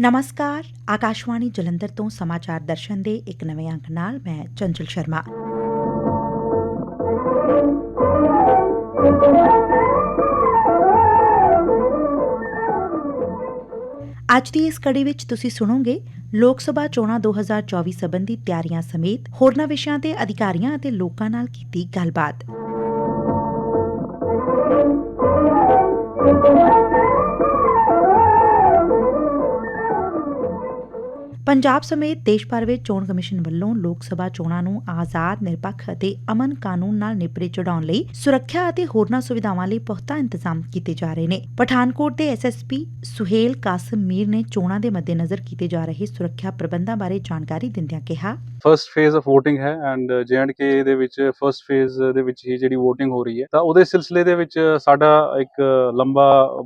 ਨਮਸਕਾਰ, ਆਕਾਸ਼ਵਾਣੀ ਜਲੰਧਰ ਤੋਂ ਸਮਾਚਾਰ ਦਰਸ਼ਨ ਦੇ ਇੱਕ ਨਵੇਂ ਅੰਕ ਨਾਲ ਮੈਂ ਚੰਚਲ ਸ਼ਰਮਾ। ਅੱਜ ਦੀ ਇਸ ਕੜੀ ਵਿੱਚ ਤੁਸੀਂ ਸੁਣੋਗੇ, ਲੋਕ ਸਭਾ ਚੋਣਾਂ 2024 ਸੰਬੰਧੀ ਤਿਆਰੀਆਂ ਸਮੇਤ ਹੋਰਨਾਂ ਵਿਸ਼ਿਆਂ ਤੇ ਅਧਿਕਾਰੀਆਂ ਅਤੇ ਲੋਕਾਂ ਨਾਲ ਕੀਤੀ ਗੱਲਬਾਤ। ਪੰਜਾਬ ਸਮੇਤ ਦੇਸ਼ ਭਰ ਵਿੱਚ ਚੋਣ ਕਮਿਸ਼ਨ ਵੱਲੋਂ ਲੋਕ ਸਭਾ ਚੋਣਾਂ ਨੂੰ ਆਜ਼ਾਦ, ਨਿਰਪੱਖ ਅਤੇ ਅਮਨ ਕਾਨੂੰਨ ਨਾਲ ਨਿਪਰੇ ਚੜਾਉਣ ਲਈ ਸੁਰੱਖਿਆ ਅਤੇ ਹੋਰਨਾਂ ਸੁਵਿਧਾਵਾਂ ਲਈ ਪੁਖਤਾ ਇੰਤਜ਼ਾਮ ਕੀਤੇ ਜਾ ਰਹੇ ਨੇ। ਪਠਾਨਕੋਟ ਦੇ ਐਸਐਸਪੀ ਸੁਹੇਲ ਕਾਸਮ ਮੀਰ ਨੇ ਚੋਣਾਂ ਦੇ ਮੱਦੇਨਜ਼ਰ ਕੀਤੇ ਜਾ ਰਹੇ ਸੁਰੱਖਿਆ ਪ੍ਰਬੰਧਾਂ ਬਾਰੇ ਜਾਣਕਾਰੀ ਦਿੰਦਿਆਂ ਕਿਹਾ ਫਰਸਟ ਫੇਜ਼ ਆਫ VOTING ਹੈ ਐਂਡ ਕੇ ਦੇ ਵਿੱਚ ਫਰਸਟ ਫੇਜ਼ ਦੇ ਵਿੱਚ ਹੀ ਜਿਹੜੀ VOTING ਹੋ ਰਹੀ ਹੈ ਤਾਂ ਉਹਦੇ ਸਿਲਸਿਲੇ ਦੇ ਵਿੱਚ ਸਾਡਾ ਇੱਕ ਲੰਬਾ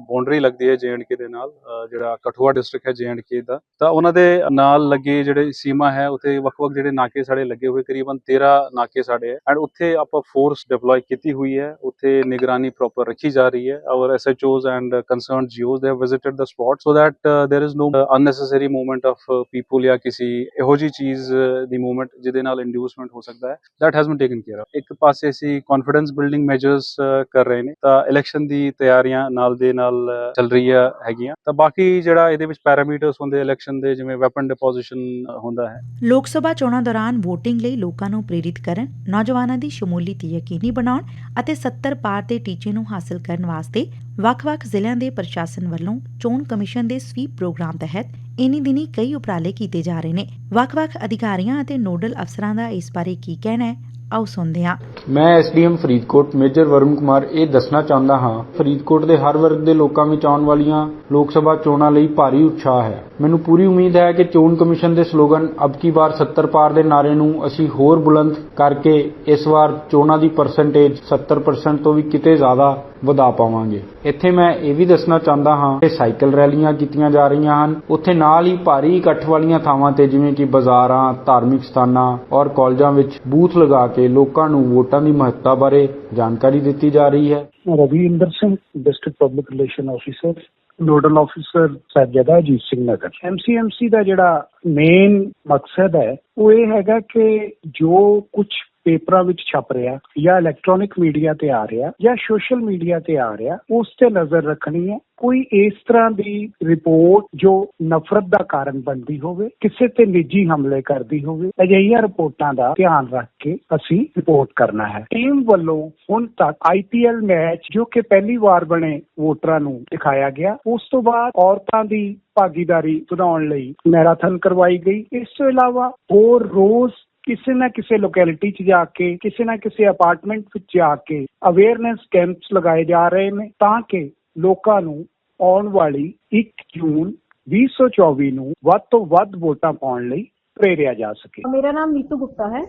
ਬਾਉਂਡਰੀ ਲੱਗਦੀ ਹੈ ਕੇ ਦੇ ਨਾਲ ਅ, ਜਿਹੜਾ ਕਠੂਆ ਡਿਸਟ੍ਰਿਕਟ ਹੈ ਕੇ ਦਾ ਤਾਂ ਉਹਨਾਂ ਦੇ ਨਾਲ ਲੱਗੇ ਜਿਹੜੇ ਸੀਮਾ ਹੈ ਉੱਥੇ ਵੱਖ-ਵੱਖ ਜਿਹੜੇ ਨਾਕੇ ਸਾਡੇ ਲੱਗੇ ਹੋਏ ਕਰੀਬਨ 13 ਨਾਕੇ ਸਾਡੇ ਹੈ ਐਂਡ ਉੱਥੇ ਆਪਾਂ ਫੋਰਸ ਡਿਪਲੋਏ ਕੀਤੀ ਹੋਈ ਹੈ ਉੱਥੇ ਨਿਗਰਾਨੀ ਪ੍ਰੋਪਰ ਰੱਖੀ ਜਾ ਰਹੀ ਹੈ our SHOs and concerned GOs they have visited the spot so that there is no unnecessary movement of uh, people ਜਾਂ ਕਿਸੇ ਇਹੋ ਜੀ ਚੀਜ਼ uh, ਦੀ ਮੂਵਮੈਂਟ ਜਿਹਦੇ ਨਾਲ ਇੰਡਿਊਸਮੈਂਟ ਹੋ ਸਕਦਾ ਹੈ that has been taken care of. ਇੱਕ ਪਾਸੇ ਅਸੀਂ ਕੌਨਫੀਡੈਂਸ ਬਿਲਡਿੰਗ ਮੈਜਰਸ ਕਰ ਰਹੇ ਨੇ ਤਾਂ ਇਲੈਕਸ਼ਨ ਦੀ ਤਿਆਰੀਆਂ ਨਾਲ ਦੇ ਨਾਲ ਚੱਲ ਰਹੀਆਂ ਹੈਗੀਆਂ। ਤਾਂ ਬਾਕੀ ਜਿਹੜਾ ਇਹਦੇ ਵਿੱਚ ਪੈਰਾਮੀਟਰਸ ਹੁੰਦੇ ਇਲੈਕਸ਼ਨ ਦੇ ਜਿਵੇਂ ਵੈਪਨ ਡਿਪੋਜੀਸ਼ਨ ਹੁੰਦਾ ਹੈ। ਲੋਕ ਸਭਾ ਚੋਣਾਂ ਦੌਰਾਨ VOTING ਲਈ ਲੋਕਾਂ ਨੂੰ ਪ੍ਰੇਰਿਤ ਕਰਨ, ਨੌਜਵਾਨਾਂ ਦੀ ਸ਼ਮੂਲੀਅਤ ਯਕੀਨੀ ਬਣਾਉਣ ਅਤੇ 70 ਪਾਰ ਦੇ ਟੀਚੇ ਨੂੰ ਹਾਸਲ ਕਰਨ ਵਾਸਤੇ ਵੱਖ-ਵੱਖ ਜ਼ਿਲ੍ਹਿਆਂ ਦੇ ਪ੍ਰਸ਼ਾਸਨ ਵੱਲੋਂ ਚੋਣ ਕਮਿਸ਼ਨ ਦੇ ਸਵੀਪ ਪ੍ਰੋਗਰਾਮ ਤਹਿਤ ਇਨੀ ਦਿਨੀ ਕਈ ਉਪਰਾਲੇ ਕੀਤੇ ਜਾ ਰਹੇ ਨੇ। ਵੱਖ-ਵੱਖ ਅਧਿਕਾਰੀਆਂ ਅਤੇ ਨੋਡਲ ਅਫਸਰਾਂ ਦਾ ਇਸ ਬਾਰੇ ਕੀ ਕਹਿਣਾ ਹੈ, ਆਓ ਸੁਣਦੇ ਹਾਂ। ਮੈਂ ਐਸਡੀਐਮ ਫਰੀਦਕੋਟ, ਮੇਜਰ ਵਰੁਣ ਕੁਮਾਰ, ਇਹ ਦੱਸਣਾ ਚਾਹੁੰਦਾ ਹਾਂ, ਫਰੀਦਕੋਟ ਦੇ ਹਰ ਵਰਗ ਦੇ ਲੋਕਾਂ ਵਿੱਚ ਆਉਣ ਵਾਲੀਆਂ ਲੋਕ ਸਭਾ ਚੋਣਾਂ ਲਈ ਭਾਰੀ ਉਤਸ਼ਾਹ ਹੈ ਮੈਨੂੰ ਪੂਰੀ ਉਮੀਦ ਹੈ ਕਿ ਚੋਣ ਕਮਿਸ਼ਨ ਦੇ ਸਲੋਗਨ ਅਬ ਕੀ ਵਾਰ 70 ਪਾਰ ਦੇ ਨਾਰੇ ਨੂੰ ਅਸੀਂ ਹੋਰ ਬੁਲੰਦ ਕਰਕੇ ਇਸ ਵਾਰ ਚੋਣਾਂ ਦੀ ਪਰਸੈਂਟੇਜ 70% ਤੋਂ ਵੀ ਕਿਤੇ ਜ਼ਿਆਦਾ ਵਧਾ ਪਾਵਾਂਗੇ। ਇੱਥੇ ਮੈਂ ਇਹ ਵੀ ਦੱਸਣਾ ਚਾਹੁੰਦਾ ਹਾਂ ਕਿ ਸਾਈਕਲ ਰੈਲੀਆਂ ਕੀਤੀਆਂ ਜਾ ਰਹੀਆਂ ਹਨ। ਉੱਥੇ ਨਾਲ ਹੀ ਭਾਰੀ ਇਕੱਠ ਵਾਲੀਆਂ ਥਾਵਾਂ ਤੇ ਜਿਵੇਂ ਕਿ ਬਾਜ਼ਾਰਾਂ, ਧਾਰਮਿਕ ਸਥਾਨਾਂ ਔਰ ਕਾਲਜਾਂ ਵਿੱਚ ਬੂਥ ਲਗਾ ਕੇ ਲੋਕਾਂ ਨੂੰ ਵੋਟਾਂ ਦੀ ਮਹੱਤਤਾ ਬਾਰੇ ਜਾਣਕਾਰੀ ਦਿੱਤੀ ਜਾ ਰਹੀ ਹੈ। Ravinder Singh district public relation officer nodal officer Sahibzada Ajit Singh Nagar. MCMC ਦਾ ਜਿਹੜਾ ਮੇਨ ਮਕਸਦ ਹੈ, ਉਹ ਇਹ ਹੈਗਾ ਕਿ ਜੋ ਕੁਝ ਪੇਪਰਾਂ ਵਿੱਚ ਛਪ ਰਿਹਾ ਜਾਂ ਇਲੈਕਟ੍ਰੋਨਿਕ ਮੀਡੀਆ ਤੇ ਆ ਰਿਹਾ ਜਾਂ ਸੋਸ਼ਲ ਮੀਡੀਆ ਤੇ ਆ ਰਿਹਾ, ਉਸ ਤੇ ਨਜ਼ਰ ਰੱਖਣੀ ਹੈ। ਕੋਈ ਇਸ ਤਰ੍ਹਾਂ ਦੀ ਰਿਪੋਰਟ ਜੋ ਨਫ਼ਰਤ ਦਾ ਕਾਰਨ ਬਣਦੀ ਹੋਵੇ, ਕਿਸੇ ਤੇ ਨਿੱਜੀ ਹਮਲੇ ਕਰਦੀ ਹੋਵੇ, ਅਜਿਹੀਆਂ ਰਿਪੋਰਟਾਂ ਦਾ ਧਿਆਨ ਰੱਖ ਕੇ ਅਸੀਂ ਰਿਪੋਰਟ ਕਰਨਾ ਹੈ। ਟੀਮ ਵੱਲੋਂ ਹੁਣ ਤੱਕ ਆਈਪੀਐਲ ਮੈਚ ਜੋ ਕਿ ਪਹਿਲੀ ਵਾਰ ਬਣੇ ਵੋਟਰਾਂ ਨੂੰ ਦਿਖਾਇਆ ਗਿਆ, ਉਸ ਤੋਂ ਬਾਅਦ ਔਰਤਾਂ ਦੀ ਭਾਗੀਦਾਰੀ ਵਧਾਉਣ ਲਈ ਮੈਰਾਥਨ ਕਰਵਾਈ ਗਈ। ਇਸ ਤੋਂ ਇਲਾਵਾ ਹੋਰ ਰੋਜ਼ ਕਿਸੇ ਨਾ ਕਿਸੇ ਲੋਕੈਲਿਟੀ 'ਚ ਜਾ ਕੇ, ਕਿਸੇ ਨਾ ਕਿਸੇ ਅਪਾਰਟਮੈਂਟ ਵਿੱਚ ਜਾ ਕੇ ਅਵੇਅਰਨੈਸ ਕੈਂਪਸ ਲਗਾਏ ਜਾ ਰਹੇ ਨੇ ਤਾਂ ਕਿ ਲੋਕਾਂ ਨੂੰ ਆਉਣ ਵਾਲੀ 1 ਜੂਨ 2024 ਨੂੰ ਵੱਧ ਤੋਂ ਵੱਧ ਵੋਟਾਂ ਪਾਉਣ ਲਈ ਪ੍ਰੇਰਿਆ ਜਾ ਸਕੇ। ਮੇਰਾ ਨਾਮ ਨੀਤੂ ਗੁਪਤਾ ਹੈ।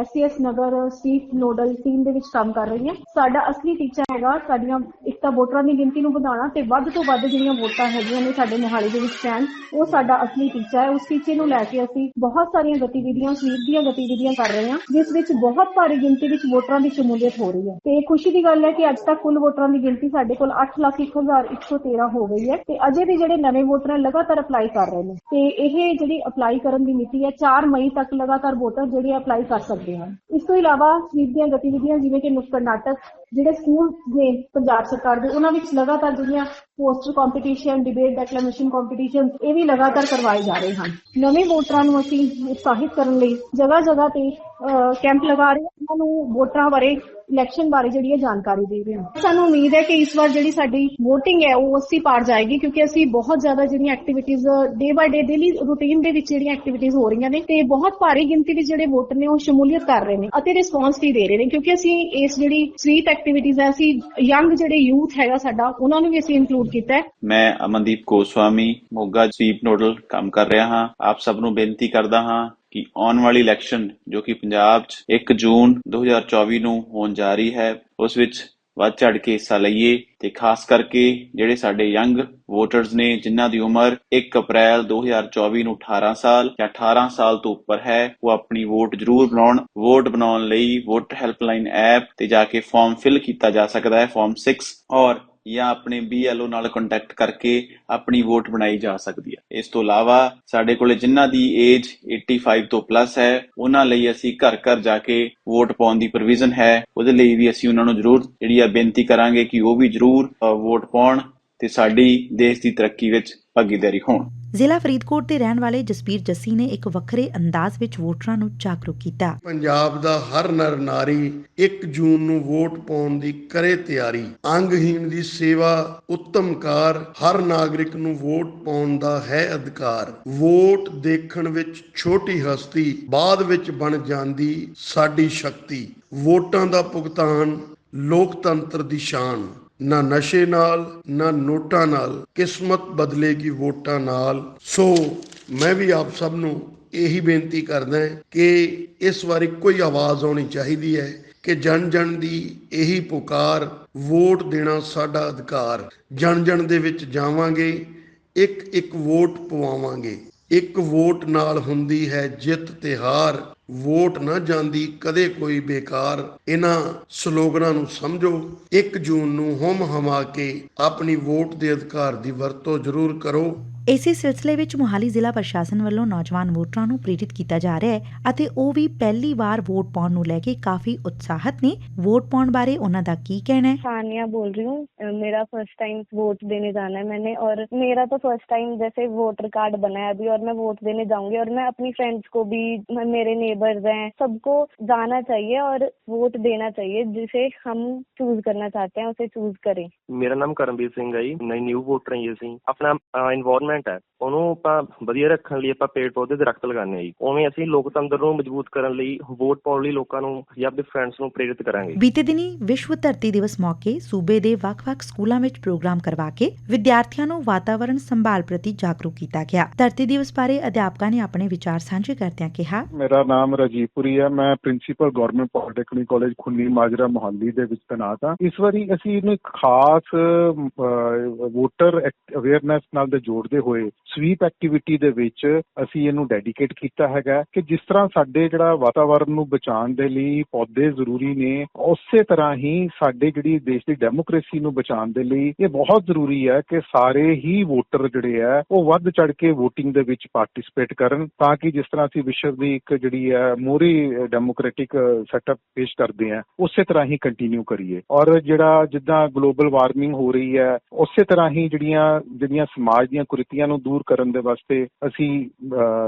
SCS Nagar staff nodal team ਦੇ ਵਿੱਚ ਕੰਮ ਕਰ ਰਹੀ ਹਾਂ। ਸਾਡਾ ਅਸਲੀ ਟੀਚਾ ਹੈਗਾ ਸਾਡੀਆਂ ਇੱਕ ਤਾਂ ਵੋਟਰਾਂ ਦੀ ਗਿਣਤੀ ਨੂੰ ਵਧਾਉਣਾ ਤੇ ਵੱਧ ਤੋਂ ਵੱਧ ਜਿਹੜੀਆਂ ਵੋਟਾਂ ਹੈਗੀਆਂ ਨੇ ਸਾਡੇ ਮੋਹਾਲੀ ਦੇ ਵਿੱਚ ਪੈਣ ਉਹ ਸਾਡਾ ਅਸਲੀ ਟੀਚਾ ਹੈ। ਉਸ ਟੀਚੇ ਨੂੰ ਲੈ ਕੇ ਅਸੀਂ ਬਹੁਤ ਸਾਰੀਆਂ ਗਤੀਵਿਧੀਆਂ ਸਵੀਪ ਦੀਆਂ ਗਤੀਵਿਧੀਆਂ ਕਰ ਰਹੇ ਹਾਂ ਜਿਸ ਵਿੱਚ ਬਹੁਤ ਭਾਰੀ ਗਿਣਤੀ ਵਿੱਚ ਵੋਟਰਾਂ ਦੀ ਸ਼ਮੂਲੀਅਤ ਹੋ ਰਹੀ ਹੈ। ਤੇ ਖੁਸ਼ੀ ਦੀ ਗੱਲ ਹੈ ਕਿ ਅੱਜ ਤੱਕ ਕੁੱਲ ਵੋਟਰਾਂ ਦੀ ਗਿਣਤੀ ਸਾਡੇ ਕੋਲ 8,0113 ਹੋ ਗਈ ਹੈ ਤੇ ਅਜੇ ਵੀ ਜਿਹੜੇ ਨਵੇਂ ਵੋਟਰ ਲਗਾਤਾਰ ਅਪਲਾਈ ਕਰ ਰਹੇ ਨੇ। ਤੇ ਇਹ ਜਿਹੜੀ ਅਪਲਾਈ ਕਰਨ ਦੀ ਮਿਤੀ ਹੈ 4 ਮਈ ਤੱਕ ਲਗਾਤਾਰ ਵੋਟਰ ਜਿਹੜੇ ਅਪਲਾਈ ਕਰ ਸਕਦੇ ਹਨ। ਇਸ ਤੋਂ ਇਲਾਵਾ ਸਵੀਪ ਦੀਆਂ ਗਤੀਵਿਧੀਆਂ ਜਿਵੇਂ ਕਿ ਨੁੱਕੜ ਨਾਟਕ, ਜਿਹੜੇ ਸਕੂਲ ਨੇ ਪੰਜਾਬ ਸਰਕਾਰ ਦੇ, ਉਹਨਾਂ ਵਿੱਚ ਲਗਾਤਾਰ ਜਿਹੜੀਆਂ poster competition debate declamation competition ਇਹ ਵੀ ਲਗਾਤਾਰ ਕਰਵਾਏ ਜਾ ਰਹੇ ਹਨ। ਨਵੇਂ ਵੋਟਰਾਂ ਨੂੰ ਅਸੀਂ ਉਤਸ਼ਾਹਿਤ ਕਰਨ ਲਈ ਜਗ੍ਹਾ ਜਗ੍ਹਾ ਤੇ ਕੈਂਪ ਲਗਾ ਰਹੇ ਹਾਂ। ਉਹਨਾਂ ਨੂੰ ਵੋਟਰਾਂ ਬਾਰੇ ਇਲੈਕਸ਼ਨ ਬਾਰੇ ਜਿਹੜੀ ਹੈ ਜਾਣਕਾਰੀ ਦੇ ਰਹੇ ਹਾਂ। ਸਾਨੂੰ ਉਮੀਦ ਹੈ ਕਿ ਇਸ ਵਾਰ ਜਿਹੜੀ ਸਾਡੀ VOTING ਹੈ, ਉਹ 80 ਪਾਰ ਜਾਏਗੀ, ਕਿਉਂਕਿ ਅਸੀਂ ਬਹੁਤ ਜ਼ਿਆਦਾ ਜਿਹੜੀਆਂ activities day by day daily routine ਦੇ ਵਿੱਚ ਜਿਹੜੀਆਂ ਐਕਟੀਵਿਟੀਜ਼ ਹੋ ਰਹੀਆਂ ਨੇ, ਤੇ ਬਹੁਤ ਭਾਰੀ ਗਿਣਤੀ ਵਿੱਚ ਜਿਹੜੇ ਵੋਟਰ ਨੇ, ਉਹ ਸ਼ਮੂਲੀਅਤ ਕਰ ਰਹੇ ਨੇ। ਅਤੇ ਰਿਸਪੌਂਸ ਵੀ ਦੇ ਰਹੇ ਨੇ, ਕਿਉਂਕਿ ਅਸੀਂ ਇਸ ਜਿਹੜੀ ਸਵੀਟ ਐਕਟੀਵਿਟੀਜ਼ ਹੈ, ਅਸੀਂ ਯੰਗ ਜਿਹੜੇ ਯੂਥ ਹੈਗਾ ਸਾਡਾ, ਉਹਨਾਂ ਨੂੰ ਵੀ ਅਸੀਂ ਇਨਕਲੂਡ ਕੀਤਾ ਹੈ। ਮੈਂ ਅਮਨਦੀਪ ਕੋਸਵਾਮੀ ਮੋਗਾ ਸਵੀਪ ਨੋਡਲ ਕੰਮ ਕਰ ਰਿਹਾ ਹਾਂ। ਆਪ ਸਭ ਨੂੰ ਬੇਨਤੀ ਕਰਦਾ ਹਾਂ ਕਿ ਆਉਣ ਵਾਲੀ ਇਲੈਕਸ਼ਨ ਜੋ ਕਿ ਪੰਜਾਬ 'ਚ 1 ਜੂਨ 2024 ਨੂੰ ਹੋਣ ਜਾ ਰਹੀ ਹੈ, ਉਸ ਵਿੱਚ ਵੱਧ ਚੜ ਕੇ ਹਿੱਸਾ ਲਈਏ ਤੇ ਖਾਸ ਕਰਕੇ ਜਿਹੜੇ ਸਾਡੇ ਯੰਗ ਵੋਟਰਸ ਨੇ, ਜਿਨ੍ਹਾਂ ਦੀ ਉਮਰ 1 ਅਪ੍ਰੈਲ 2024 ਨੂੰ 18 ਸਾਲ ਜਾਂ 18 ਸਾਲ ਤੋਂ ਉੱਪਰ ਹੈ, ਉਹ ਆਪਣੀ ਵੋਟ ਜ਼ਰੂਰ ਬਣਾਉਣ। ਵੋਟ ਬਣਾਉਣ ਲਈ ਵੋਟ ਹੈਲਪਲਾਈਨ ਐਪ ਤੇ ਜਾ ਕੇ ਫਾਰਮ ਫਿਲ ਕੀਤਾ ਜਾ ਸਕਦਾ ਹੈ ਫਾਰਮ 6 ਔਰ ਜਾਂ ਆਪਣੇ BLO ਨਾਲ ਕੰਟੈਕਟ ਕਰਕੇ ਆਪਣੀ ਵੋਟ ਬਣਾਈ ਜਾ ਸਕਦੀ ਹੈ। ਇਸ ਤੋਂ ਇਲਾਵਾ ਸਾਡੇ ਕੋਲੇ ਜਿਨ੍ਹਾਂ ਦੀ ਏਜ 85 ਤੋਂ ਪਲੱਸ ਹੈ, ਉਹਨਾਂ ਲਈ ਅਸੀਂ ਘਰ ਘਰ ਜਾ ਕੇ ਵੋਟ ਪਾਉਣ ਦੀ ਪ੍ਰੋਵੀਜ਼ਨ ਹੈ। ਉਹਦੇ ਲਈ ਵੀ ਅਸੀਂ ਉਹਨਾਂ ਨੂੰ ਜ਼ਰੂਰ ਜਿਹੜੀ ਆ ਬੇਨਤੀ ਕਰਾਂਗੇ ਕਿ ਉਹ ਵੀ ਜ਼ਰੂਰ ਵੋਟ ਪਾਉਣ ਤੇ ਸਾਡੀ ਦੇਸ਼ ਦੀ ਤਰੱਕੀ ਵਿੱਚ ਭਾਗੀਦਾਰੀ ਹੋਣ। ਜ਼ਿਲ੍ਹਾ ਫਰੀਦਕੋਟ ਦੇ ਰਹਿਣ ਵਾਲੇ ਜਸਬੀਰ ਜੱਸੀ ਨੇ ਇੱਕ ਵੱਖਰੇ ਅੰਦਾਜ਼ ਵਿੱਚ ਵੋਟਰਾਂ ਨੂੰ ਜਾਗਰੂਕ ਕੀਤਾ। ਪੰਜਾਬ ਦਾ ਹਰ ਨਰ ਨਾਰੀ 1 ਜੂਨ ਨੂੰ ਵੋਟ ਪਾਉਣ ਦੀ ਕਰੇ ਤਿਆਰੀ। ਅੰਗਹੀਣ ਦੀ ਸੇਵਾ ਉੱਤਮ ਕਾਰ, ਹਰ ਨਾਗਰਿਕ ਨੂੰ ਵੋਟ ਪਾਉਣ ਦਾ ਹੈ ਅਧਿਕਾਰ। ਵੋਟ ਦੇਖਣ ਵਿੱਚ ਛੋਟੀ ਹਸਤੀ, ਬਾਅਦ ਵਿੱਚ ਬਣ ਜਾਂਦੀ ਸਾਡੀ ਸ਼ਕਤੀ। ਵੋਟਾਂ ਦਾ ਭੁਗਤਾਨ ਲੋਕਤੰਤਰ ਦੀ ਸ਼ਾਨ। ਨਾ ਨਸ਼ੇ ਨਾਲ, ਨਾ ਨੋਟਾਂ ਨਾਲ, ਕਿਸਮਤ ਬਦਲੇਗੀ ਵੋਟਾਂ ਨਾਲ। ਸੋ ਮੈਂ ਵੀ ਆਪ ਸਭ ਨੂੰ ਇਹੀ ਬੇਨਤੀ ਕਰਦਾ ਹਾਂ ਕਿ ਇਸ ਵਾਰੀ ਇੱਕੋ ਹੀ ਆਵਾਜ਼ ਆਉਣੀ ਚਾਹੀਦੀ ਹੈ ਕਿ ਜਨ ਜਨ ਦੀ ਇਹੀ ਪੁਕਾਰ, ਵੋਟ ਦੇਣਾ ਸਾਡਾ ਅਧਿਕਾਰ। ਜਨ ਜਨ ਦੇ ਵਿੱਚ ਜਾਵਾਂਗੇ ਇੱਕ ਇੱਕ ਵੋਟ ਪਵਾਵਾਂਗੇ। ਇੱਕ ਵੋਟ ਨਾਲ ਹੁੰਦੀ ਹੈ ਜਿੱਤ ਤੇ ਹਾਰ ਵੋਟ ਨਾ ਜਾਂਦੀ, ਕਦੇ ਕੋਈ ਬੇਕਾਰ। ਇਹਨਾਂ ਸਲੋਗਨਾਂ ਨੂੰ ਸਮਝੋ। 1 ਜੂਨ ਨੂੰ ਹਮ ਹਮਾ ਕੇ ਆਪਣੀ ਵੋਟ ਦੇ ਅਧਿਕਾਰ ਦੀ ਵਰਤੋਂ ਜ਼ਰੂਰ ਕਰੋ। ਇਸੇ ਸਿਲਸਿਲੇ ਵਿੱਚ ਮੁਹਾਲੀ ਜ਼ਿਲ੍ਹਾ ਪ੍ਰਸ਼ਾਸਨ ਵੱਲੋਂ ਨੌਜਵਾਨ ਵੋਟਰਾਂ ਨੂੰ ਪ੍ਰੇਰਿਤ ਕੀਤਾ ਜਾ ਰਿਹਾ ਹੈ ਅਤੇ ਉਹ ਵੀ ਪਹਿਲੀ ਵਾਰ ਵੋਟ ਪਾਉਣ ਨੂੰ ਲੈ ਕੇ ਕਾਫੀ ਉਤਸ਼ਾਹਤ ਨੇ ਵੋਟ ਪਾਉਣ ਬਾਰੇ ਉਹਨਾਂ ਦਾ ਕੀ ਕਹਿਣਾ ਹੈ सानिया बोल रही हूँ अ, मेरा फर्स्ट टाइम वोट देने जाना है मैंने और मेरा तो फर्स्ट टाइम जैसे वोटर कार्ड बना है अभी और मैं वोट देने जाऊंगी और मैं अपनी फ्रेंड्स को भी म- मेरे नेबर्स हैं सबको जाना चाहिए और वोट देना चाहिए जिसे हम चूज करना चाहते हैं उसे चूज करें ਮੇਰਾ ਨਾਮ ਕਰਮਵੀਰ ਸਿੰਘ ਹੈ ਜੀ ਮੈਂ ਨਿਊ ਵੋਟਰ ਹਾਂ ਜੀ ਅਸੀਂ ਹੈ ਉਹਨੂੰ ਆਪਾਂ ਵਧੀਆ ਰੱਖਣ ਲਈ ਆਪਾਂ ਪੇੜ ਪੌਦੇ ਦਰਖਤ ਲਗਾਉਂਦੇ ਹਾਂ ਜੀ। ਉਵੇਂ ਅਸੀਂ ਲੋਕਤੰਤਰ ਨੂੰ ਮਜ਼ਬੂਤ ਕਰਨ ਲਈ ਵੋਟ ਪਾਉਣ ਲਈ ਲੋਕਾਂ ਨੂੰ ਜਾਂ ਆਪਣੇ ਫਰੈਂਡਸ ਨੂੰ ਪ੍ਰੇਰਿਤ ਕਰਾਂਗੇ। ਬੀਤੇ ਦਿਨੀ ਵਿਸ਼ਵ ਧਰਤੀ ਦਿਵਸ ਮੌਕੇ ਸੂਬੇ ਦੇ ਵੱਖ-ਵੱਖ ਸਕੂਲਾਂ ਵਿੱਚ ਪ੍ਰੋਗਰਾਮ ਕਰਵਾ ਕੇ ਵਿਦਿਆਰਥੀਆਂ ਨੂੰ ਵਾਤਾਵਰਣ ਸੰਭਾਲ ਪ੍ਰਤੀ ਜਾਗਰੂਕ ਕੀਤਾ ਗਿਆ। ਧਰਤੀ ਦਿਵਸ ਬਾਰੇ ਅਧਿਆਪਕਾਂ ਨੇ ਆਪਣੇ ਵਿਚਾਰ ਸਾਂਝੇ ਕਰਦਿਆਂ ਕਿਹਾ ਮੇਰਾ ਨਾਮ ਰਾਜੀਵ ਪੁਰੀ ਹੈ ਮੈਂ principal government polytechnic college Khuni Majra Mohali ਦੇ ਵਿੱਚ ਤਨਾਤ ਹਾਂ। ਇਸ ਵਾਰੀ ਅਸੀਂ ਇਹਨੂੰ ਖਾਸ ਵੋਟਰ ਅਵੇਅਰਨੈਸ ਨਾਲ ਦੇ ਜੋੜਦੇ ਹੋਏ। ਸਵੀਪ ਐਕਟੀਵਿਟੀ ਦੇ ਵਿੱਚ ਅਸੀਂ ਇਹਨੂੰ ਡੈਡੀਕੇਟ ਕੀਤਾ ਹੈਗਾ ਕਿ ਜਿਸ ਤਰ੍ਹਾਂ ਸਾਡੇ ਜਿਹੜਾ ਵਾਤਾਵਰਣ ਨੂੰ ਬਚਾਉਣ ਦੇ ਲਈ ਪੌਦੇ ਜ਼ਰੂਰੀ ਨੇ, ਉਸੇ ਤਰ੍ਹਾਂ ਹੀ ਸਾਡੇ ਜਿਹੜੀ ਦੇਸ਼ ਦੀ ਡੈਮੋਕ੍ਰੇਸੀ ਨੂੰ ਬਚਾਉਣ ਦੇ ਲਈ ਇਹ ਬਹੁਤ ਜ਼ਰੂਰੀ ਹੈ ਕਿ ਸਾਰੇ ਹੀ ਵੋਟਰ ਜਿਹੜੇ ਆ, ਉਹ ਵੱਧ ਚੜ ਕੇ VOTING ਦੇ ਵਿੱਚ ਪਾਰਟਿਸਿਪੇਟ ਕਰਨ ਤਾਂ ਕਿ ਜਿਸ ਤਰ੍ਹਾਂ ਅਸੀਂ ਵਿਸ਼ਵ ਦੀ ਇੱਕ ਜਿਹੜੀ ਹੈ ਮੋਰੀ ਡੈਮੋਕ੍ਰੈਟਿਕ ਸੈਟਅਪ ਪੇਸ਼ ਕਰਦੇ ਆ, ਉਸੇ ਤਰ੍ਹਾਂ ਹੀ ਕੰਟੀਨਿਊ ਕਰੀਏ। ਔਰ ਜਿਹੜਾ ਜਿੱਦਾਂ ਗਲੋਬਲ ਵਾਰਮਿੰਗ ਹੋ ਰਹੀ ਹੈ, ਉਸੇ ਤਰ੍ਹਾਂ ਹੀ ਜਿਹੜੀਆਂ ਜਿਹੜੀਆਂ ਸਮਾਜ ਦੀਆਂ ਕੁਰੀਤੀਆਂ ਨੂੰ ਦੂਰ ਕਰਨ ਦੇ ਵਾਸਤੇ, ਅਸੀਂ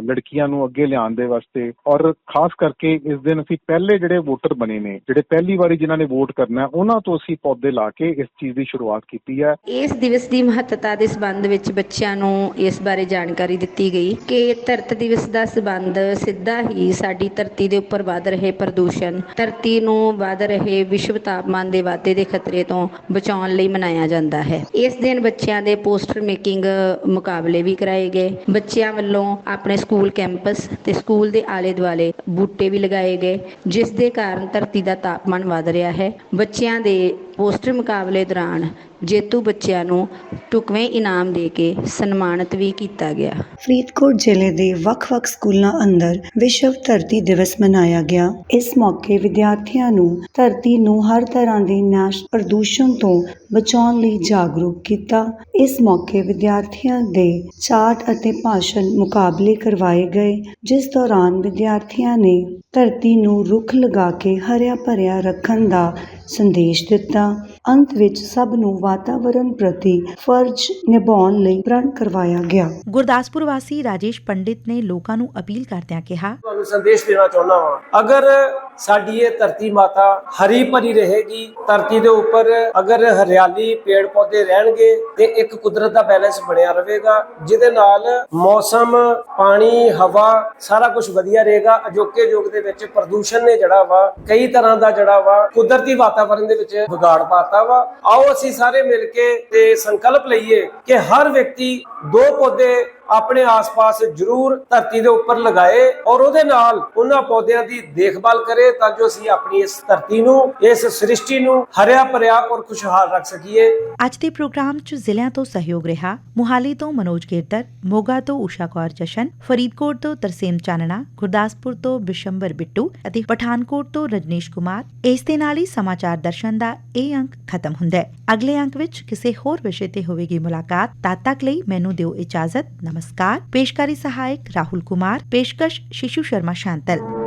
ਲੜਕੀਆਂ ਨੂੰ ਅੱਗੇ ਲਿਆਉਣ ਦੇ ਵਾਸਤੇ ਔਰ ਖਾਸ ਕਰਕੇ ਇਸ ਦਿਨ ਅਸੀਂ ਪਹਿਲੇ ਜਿਹੜੇ ਵੋਟਰ ਬਣੇ ਨੇ, ਜਿਹੜੇ ਪਹਿਲੀ ਵਾਰੀ ਜਿਨ੍ਹਾਂ ਨੇ ਵੋਟ ਕਰਨਾ, ਉਹਨਾਂ ਤੋਂ ਅਸੀਂ ਪੌਦੇ ਲਾ ਕੇ ਇਸ ਚੀਜ਼ ਦੀ ਸ਼ੁਰੂਆਤ ਕੀਤੀ ਹੈ। ਇਸ ਦਿਵਸ ਦੀ ਮਹੱਤਤਾ ਦੇ ਸੰਬੰਧ ਵਿੱਚ ਬੱਚਿਆਂ ਨੂੰ ਇਸ ਬਾਰੇ ਜਾਣਕਾਰੀ ਦਿੱਤੀ ਗਈ ਕਿ ਧਰਤ ਦਿਵਸ ਦਾ ਸੰਬੰਧ ਸਿੱਧਾ ਹੀ ਸਾਡੀ ਧਰਤੀ ਦੇ ਉੱਪਰ ਵੱਧ ਰਹੇ ਪ੍ਰਦੂਸ਼ਣ, ਧਰਤੀ ਨੂੰ ਵੱਧ ਰਹੇ ਵਿਸ਼ਵ ਤਾਪਮਾਨ ਦੇ ਵਾਧੇ ਦੇ ਖਤਰੇ ਤੋਂ ਬਚਾਉਣ ਲਈ ਮਨਾਇਆ ਜਾਂਦਾ ਹੈ। ਇਸ ਦਿਨ ਬੱਚਿਆਂ ਦੇ ਪੋਸਟਰ ਮੇਕਿੰਗ ਮੁਕਾਬਲੇ ਮੁਕਾਬਲੇ ਵੀ ਕਰਾਏ ਗਏ। ਬੱਚਿਆਂ ਵੱਲੋਂ ਆਪਣੇ ਸਕੂਲ ਕੈਂਪਸ ਤੇ ਸਕੂਲ ਦੇ ਆਲੇ ਦੁਆਲੇ ਬੂਟੇ ਵੀ ਲਗਾਏ ਗਏ, ਜਿਸ ਦੇ ਕਾਰਨ ਧਰਤੀ ਦਾ ਤਾਪਮਾਨ ਵਧ ਰਿਹਾ ਹੈ। ਬੱਚਿਆਂ ਦੇ ਪੋਸਟਰ ਮੁਕਾਬਲੇ ਦੌਰਾਨ ਜੇਤੂ ਬੱਚਿਆਂ ਨੂੰ ਢੁਕਵੇਂ ਇਨਾਮ ਦੇ ਕੇ ਸਨਮਾਨਿਤ ਵੀ ਕੀਤਾ ਗਿਆ। ਫਰੀਦਕੋਟ ਜ਼ਿਲ੍ਹੇ ਦੇ ਵੱਖ-ਵੱਖ ਸਕੂਲਾਂ ਅੰਦਰ ਵਿਸ਼ਵ ਧਰਤੀ ਦਿਵਸ ਮਨਾਇਆ ਗਿਆ। ਇਸ ਮੌਕੇ ਵਿਦਿਆਰਥੀਆਂ ਨੂੰ ਧਰਤੀ ਨੂੰ ਹਰ ਤਰ੍ਹਾਂ ਦੇ ਨਾਸ਼ ਪ੍ਰਦੂਸ਼ਣ ਤੋਂ ਬਚਾਉਣ ਲਈ ਜਾਗਰੂਕ ਕੀਤਾ। ਇਸ ਮੌਕੇ ਵਿਦਿਆਰਥੀਆਂ ਦੇ ਚਾਰਟ ਅਤੇ ਭਾਸ਼ਣ ਮੁਕਾਬਲੇ ਕਰਵਾਏ ਗਏ, ਜਿਸ ਦੌਰਾਨ ਵਿਦਿਆਰਥੀਆਂ ਨੇ ਧਰਤੀ ਨੂੰ ਰੁੱਖ ਲਗਾ ਕੇ ਹਰਿਆ ਭਰਿਆ ਰੱਖਣ ਦਾ ਸੰਦੇਸ਼ ਦਿੱਤਾ। ਅੰਤ ਵਿੱਚ ਸਭ ਨੂੰ ਵਾਤਾਵਰਣ ਪ੍ਰਤੀ ਫਰਜ਼ ਨਿਭਾਉਣ ਲਈ ਪ੍ਰਣ ਕਰਵਾਇਆ ਗਿਆ। ਗੁਰਦਾਸਪੁਰ ਵਾਸੀ ਰਾਜੇਸ਼ ਪੰਡਿਤ ਨੇ ਲੋਕਾਂ ਨੂੰ ਅਪੀਲ ਕਰਦਿਆਂ ਕਿਹਾ ਤੁਹਾਨੂੰ ਸੰਦੇਸ਼ ਦੇਣਾ ਚਾਹੁੰਦਾ ਹਾਂ ਅਗਰ ਸਾਡੀ ਇਹ ਧਰਤੀ ਮਾਤਾ ਹਰੀ ਭਰੀ ਰਹੇਗੀ ਧਰਤੀ ਦੇ ਉੱਪਰ ਅਗਰ ਹਰਿਆਲੀ ਪੇੜ ਪੌਦੇ ਰਹਿਣਗੇ ਤੇ ਇੱਕ ਕੁਦਰਤ ਦਾ ਬੈਲੈਂਸ ਬਣਿਆ ਰਹੇਗਾ ਜਿਹਦੇ ਨਾਲ ਮੌਸਮ ਪਾਣੀ ਹਵਾ ਸਾਰਾ ਕੁਝ ਵਧੀਆ ਰਹੇਗਾ। ਅਜੋਕੇ ਯੁੱਗ ਦੇ ਵਿੱਚ ਪ੍ਰਦੂਸ਼ਣ ਨੇ ਜਿਹੜਾ ਵਾ ਕਈ ਤਰ੍ਹਾਂ ਦਾ ਜਿਹੜਾ ਵਾ ਕੁਦਰਤੀ ਵਾਤਾਵਰਣ ਦੇ ਵਿੱਚ ਵਿਗਾੜ ਪਾਤਾ ਵਾ। ਆਓ ਅਸੀਂ ਸਾਰੇ ਮਿਲ ਕੇ ਤੇ ਸੰਕਲਪ ਲਈਏ ਕਿ ਹਰ ਵਿਅਕਤੀ ਦੋ ਪੌਦੇ ਆਪਣੇ ਆਸ-ਪਾਸ ਜ਼ਰੂਰ ਧਰਤੀ ਦੇ ਉੱਪਰ ਲਗਾਏ ਔਰ ਉਹਦੇ ਨਾਲ ਉਹਨਾਂ ਪੌਦਿਆਂ ਦੀ ਦੇਖਭਾਲ ਕਰੇ ਤਾਂ ਜੋ ਅਸੀਂ ਆਪਣੀ ਇਸ ਧਰਤੀ ਨੂੰ, ਇਸ ਸ੍ਰਿਸ਼ਟੀ ਨੂੰ ਹਰਿਆ ਭਰਿਆ ਔਰ ਖੁਸ਼ਹਾਲ ਰੱਖ ਸਕੀਏ। ਅੱਜ ਦੇ ਪ੍ਰੋਗਰਾਮ 'ਚ ਜ਼ਿਲ੍ਹਿਆਂ ਤੋਂ ਸਹਿਯੋਗ ਰਿਹਾ, ਮੁਹਾਲੀ ਤੋਂ ਮਨੋਜ ਕੇਰਦਰ ਮੋਗਾ ਤੋਂ ਊਸ਼ਾ ਕੌਰ ਜਸ਼ਨ, ਫਰੀਦਕੋਟ ਤੋਂ ਤਰਸੇਮ ਚਾਨਣਾ, ਗੁਰਦਾਸਪੁਰ ਤੋਂ ਬਿਸ਼ੰਬਰ ਬਿੱਟੂ ਅਤੇ ਪਠਾਨਕੋਟ ਤੋਂ ਰਜਨੀਸ਼ ਕੁਮਾਰ। ਇਸ ਦੇ ਨਾਲ ਹੀ ਸਮਾਚਾਰ ਦਰਸ਼ਨ ਦਾ ਇਹ ਅੰਕ ਖਤਮ ਹੁੰਦਾ ਹੈ। ਅਗਲੇ ਅੰਕ ਵਿੱਚ ਕਿਸੇ ਹੋਰ ਵਿਸ਼ੇ ਤੇ ਹੋਵੇਗੀ ਮੁਲਾਕਾਤ, ਤਦ ਤੱਕ ਲਈ ਮੈਨੂੰ ਦਿਓ ਇਜਾਜ਼ਤ। ਨਮਸਕਾਰ ਪੇਸ਼ਕਾਰੀ ਸਹਾਇਕ ਰਾਹੁਲ ਕੁਮਾਰ ਪੇਸ਼ਕਸ਼ ਸ਼ਿਸ਼ੂ ਸ਼ਰਮਾ ਸ਼ਾਂਤਲ